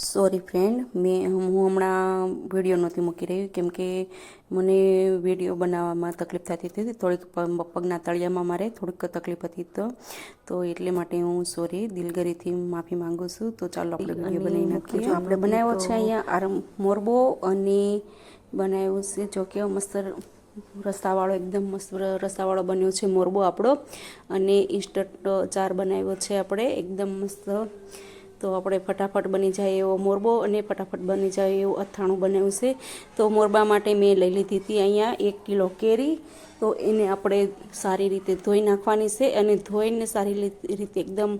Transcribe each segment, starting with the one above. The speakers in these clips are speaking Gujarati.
સોરી ફ્રેન્ડ મેં હું હમણાં વીડિયો નહોતી મૂકી રહી કેમ કે મને વીડિયો બનાવવામાં તકલીફ થતી હતી. થોડીક પગના તળિયામાં મારે થોડીક તકલીફ હતી તો તો એટલે માટે હું સોરી દિલગરીથી માફી માંગુ છું. તો ચાલો આપણે વીડિયો બનાવી નાખીએ. આપણે બનાવ્યો છે અહીંયા આરમ મોરબો અને બનાવ્યો છે જો કે મસ્ત રસાવાળો એકદમ મસ્ત રસાવાળો બન્યો છે મોરબો આપણો. અને ઇન્સ્ટન્ટ ચાર બનાવ્યો છે આપણે. એકદમ મસ્ત તો આપણે ફટાફટ બની જાય એવો મોરબો અને ફટાફટ બની જાય એવું અથાણું બનાવ્યું છે. તો મોરબા માટે મેં લઈ લીધી હતી અહીંયા એક કિલો કેરી. તો એને આપણે સારી રીતે ધોઈ નાખવાની છે અને ધોઈને સારી રીતે એકદમ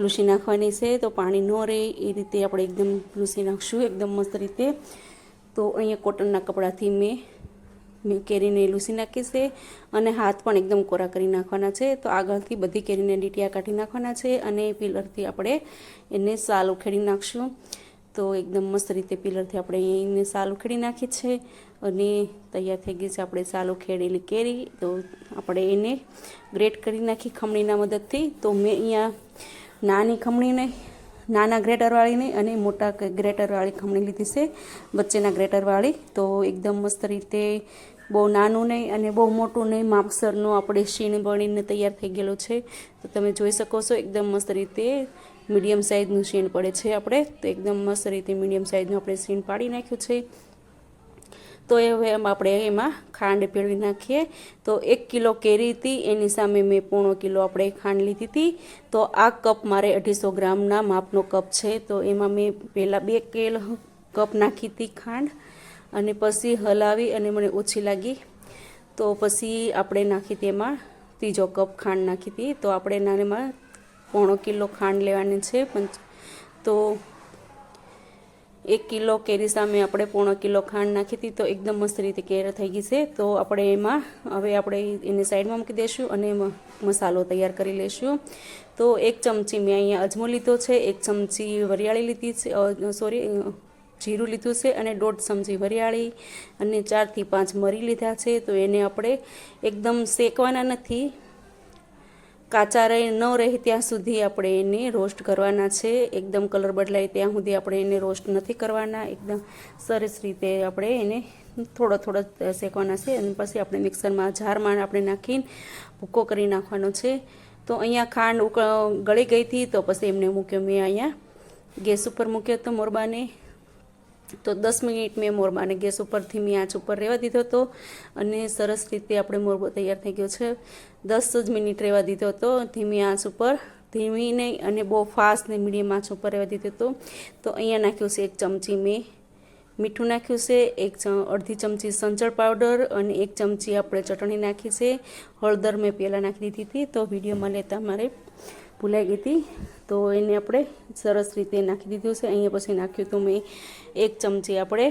લૂસી નાખવાની છે. તો પાણી ન રહે એ રીતે આપણે એકદમ લૂસી નાખશું, એકદમ મસ્ત રીતે. તો અહીંયા કોટનના કપડાથી મેં કેરીને લૂસી નાખી છે અને હાથ પણ એકદમ કોરા કરી નાખવાના છે. તો આગળથી બધી કેરીને ડીટીયા કાઢી નાખવાના છે અને પિલરથી આપણે એને સાલ ઉખેડી નાખશું. તો એકદમ મસ્ત રીતે પિલરથી આપણે એને સાલ ઉખેડી નાખી છે અને તૈયાર થઈ ગઈ છે આપણે સાલ ઉખેડેલી કેરી. તો આપણે એને ગ્રેટ કરી નાખી ખમણીના મદદથી. તો મેં અહીંયા નાની ખમણીને નાના ગ્રેટરવાળી નહીં અને મોટા ગ્રેટરવાળી ખમણી લીધી છે. વચ્ચેના ગ્રેટરવાળી તો એકદમ મસ્ત રીતે બહુ નાનું નહીં અને બહુ મોટું નહીં, માપસરનું આપણે શીણ બનીને તૈયાર થઈ ગયેલું છે. તો તમે જોઈ શકો છો એકદમ મસ્ત રીતે મીડિયમ સાઇઝનું શીણ પડે છે આપણે. તો એકદમ મસ્ત રીતે મીડિયમ સાઇઝનું આપણે શીણ પાડી નાખ્યું છે. તો એ હવે આપણે એમાં ખાંડ ભેળવી નાખીએ. તો એક કિલો કેરી હતી, એની સામે મેં પોણો કિલો આપણે ખાંડ લીધી હતી. તો આ કપ મારે અઢીસો ગ્રામના માપનો કપ છે. તો એમાં મેં પહેલાં બે કેલ કપ નાખી હતી ખાંડ અને પછી હલાવી અને મને ઓછી લાગી. તો પછી આપણે નાખી હતી એમાં ત્રીજો કપ ખાંડ નાખી હતી. તો આપણે એમાં પોણો કિલો ખાંડ લેવાની છે. પંચ, તો એક કિલો કેરી સામે આપણે પોણો કિલો ખાંડ નાખી હતી તો એકદમ મસ્ત રીતે કેર થઈ ગઈ છે. તો આપણે એમાં હવે આપણે એને સાઈડમાં મૂકી દઈશું અને મસાલો તૈયાર કરી લઈશું તો એક ચમચી મેં અહીંયા અજમો લીધો છે, એક ચમચી વરિયાળી લીધી છે સોરી જીરું લીધું છે અને દોઢ ચમચી વરિયાળી અને ચારથી પાંચ મરી લીધા છે. તો એને આપણે એકદમ શેકવાના નથી. કાચા રહે ન રહે ત્યાં સુધી આપણે એને રોસ્ટ કરવાના છે. એકદમ કલર બદલાય ત્યાં સુધી આપણે એને રોસ્ટ નથી કરવાના. એકદમ સરસ રીતે આપણે એને થોડો થોડો શેકવાના છે અને પછી આપણે મિક્સરમાં જારમાં આપણે નાખીને ભૂકો કરી નાખવાનો છે. તો અહીંયા ખાંડ ઉક, ગળી ગઈ હતી તો પછી એમને મૂક્યો. મેં અહીંયા ગેસ ઉપર મૂક્યો હતો મોરબાને. તો દસ મિનિટ મેં મોરબાને ગેસ ઉપર ધીમી આંચ ઉપર રહેવા દીધો હતો અને સરસ રીતે આપણે મોરબો તૈયાર થઈ ગયો છે. દસ જ મિનિટ રહેવા દીધો હતો, ધીમી આંચ ઉપર, ધીમી નહીં અને બહુ ફાસ્ટ ને મીડિયમ આંચ ઉપર રહેવા દીધો હતો. તો અહીંયા નાખ્યું છે એક ચમચી મેં, મીઠું નાખ્યું છે, એક અડધી ચમચી સંચળ પાવડર અને એક ચમચી આપણે ચટણી નાખી છે. હળદર મેં પહેલાં નાખી દીધી હતી, તો વિડીયોમાં લેતા મારે ભૂલાઈ ગઈ હતી. તો એને આપણે સરસ રીતે નાખી દીધું છે. અહીંયા પછી નાખ્યું હતું મેં એક ચમચી આપણે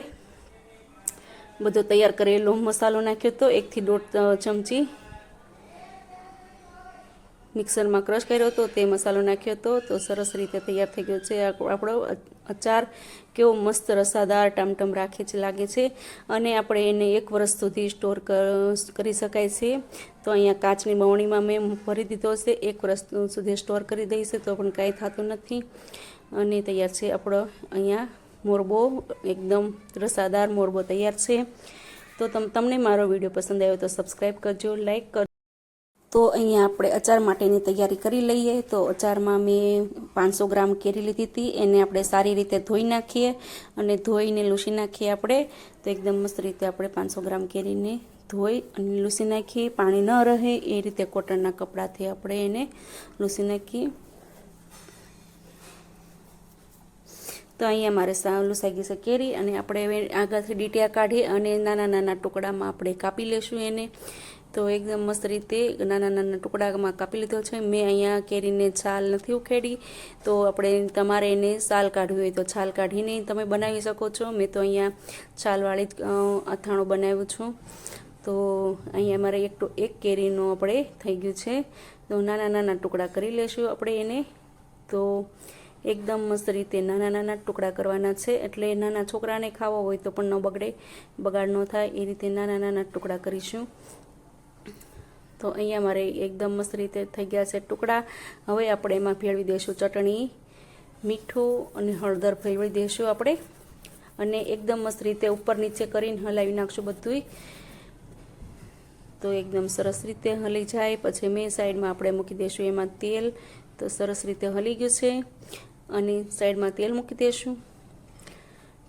બધો તૈયાર કરેલો મસાલો નાખ્યો હતો. એકથી દોઢ ચમચી મિક્સરમાં ક્રશ કર્યો હતો. તે મસાલો નાખ્યો હતો. તો સરસ રીતે તૈયાર થઈ ગયો છે આપણો અચાર કેવો મસ્ત રસાદાર ટમટમ રાખે છે, લાગે છે. અને આપણે એને એક વર્ષ સુધી સ્ટોર કરી શકાય છે. તો અહીંયા કાચની બવણીમાં મેં ભરી દીધો છે. એક વર્ષ સુધી સ્ટોર કરી દઈશ, તો પણ કાંઈ થતું નથી. અને તૈયાર છે આપણો અહીંયા મોરબો, એકદમ રસાદાર મોરબો તૈયાર છે. તો તમ, તમને મારો વીડિયો પસંદ આવ્યો તો સબસ્ક્રાઈબ કરજો લાઈક કરજો. તો અહીંયા આપણે અચાર માટેની તૈયારી કરી લઈએ. તો અચારમાં મેં પાંચસો ગ્રામ કેરી લીધી હતી. એને આપણે સારી રીતે ધોઈ નાખીએ અને ધોઈને લૂસી નાખીએ આપણે. તો એકદમ મસ્ત રીતે આપણે પાંચસો ગ્રામ કેરીને ધોઈ અને લૂસી નાખીએ. પાણી ન રહે એ રીતે કોટનના કપડાથી આપણે એને લૂસી નાખીએ. તો અહીંયા મારે લૂસાઈ ગઈ છે કેરી અને આપણે આગળથી ડીટીયા કાઢી અને નાના નાના ટુકડામાં આપણે કાપી લેશું એને. તો એકદમ મસ્ત રીતે નાના નાના ટુકડામાં કાપી લીધો છે. મેં અહીંયા કેરીને છાલ નથી ઉખેડી. તો આપણે તમારે એને છાલ કાઢવી હોય તો છાલ કાઢીને તમે બનાવી શકો છો. મેં તો અહીંયા છાલવાળી જ અથાણું બનાવ્યું છું. તો અહીંયા મારે એક એક કેરીનું આપણે થઈ ગયું છે. તો નાના નાના ટુકડા કરી લેશું આપણે એને. તો એકદમ મસ્ત રીતે નાના નાના ટુકડા કરવાના છે. એટલે નાના છોકરાને ખાવા હોય તો પણ ન બગડે. બગાડ ન થાય. એ રીતે નાના નાના ટુકડા કરીશું. તો અહીંયા મારે એકદમ મસ્ત રીતે થઈ ગયા છે ટુકડા. હવે આપણે એમાં ભેળવી દઈશું ચટણી, મીઠું અને હળદર ફેરવી દઈશું આપણે. અને એકદમ મસ્ત રીતે ઉપર નીચે કરીને હલાવી નાખશું બધુંય. તો એકદમ સરસ રીતે હલી જાય. પછી મેં સાઈડમાં આપણે મૂકી દઈશું એમાં તેલ. તો સરસ રીતે હલી ગયું છે. અને સાઈડમાં તેલ મૂકી દઈશું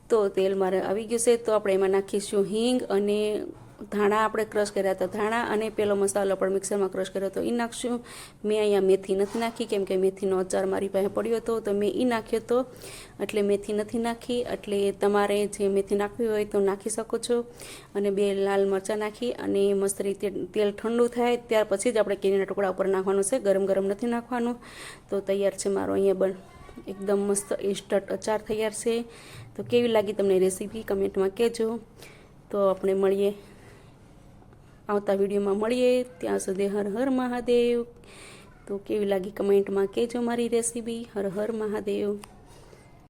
તો તેલ મારે આવી ગયું છે. તો આપણે એમાં નાખીશું હિંગ અને ધાણા આપણે ક્રશ કર્યા હતા. ધાણા અને પેલો મસાલો પણ મિક્સરમાં ક્રશ કર્યો હતો. એ નાખશું. મેં અહીંયા મેથી નથી નાખી, કેમ કે મેથીનો અચાર મારી પાસે પડ્યો હતો, તો મેં એ નાખ્યો હતો. એટલે મેથી નથી નાખી. એટલે તમારે જે મેથી નાખવી હોય તો નાખી શકો છો. અને બે લાલ મરચાં નાખી અને મસ્ત રીતે તેલ ઠંડુ થાય, ત્યાર પછી જ આપણે કેરીના ટુકડા ઉપર નાખવાનું છે. ગરમ ગરમ નથી નાખવાનું. તો તૈયાર છે મારો અહીંયા બન, એકદમ મસ્ત ઇન્સ્ટન્ટ અચાર તૈયાર છે. તો કેવી લાગી તમને રેસીપી? કમેન્ટમાં કહેજો. તો આપણે મળીએ. આવતા વિડીયોમાં મળીએ. ત્યાં સુધી હર હર મહાદેવ. તો કેવી લાગી કમેન્ટમાં કહેજો મારી રેસીપી. હર હર મહાદેવ.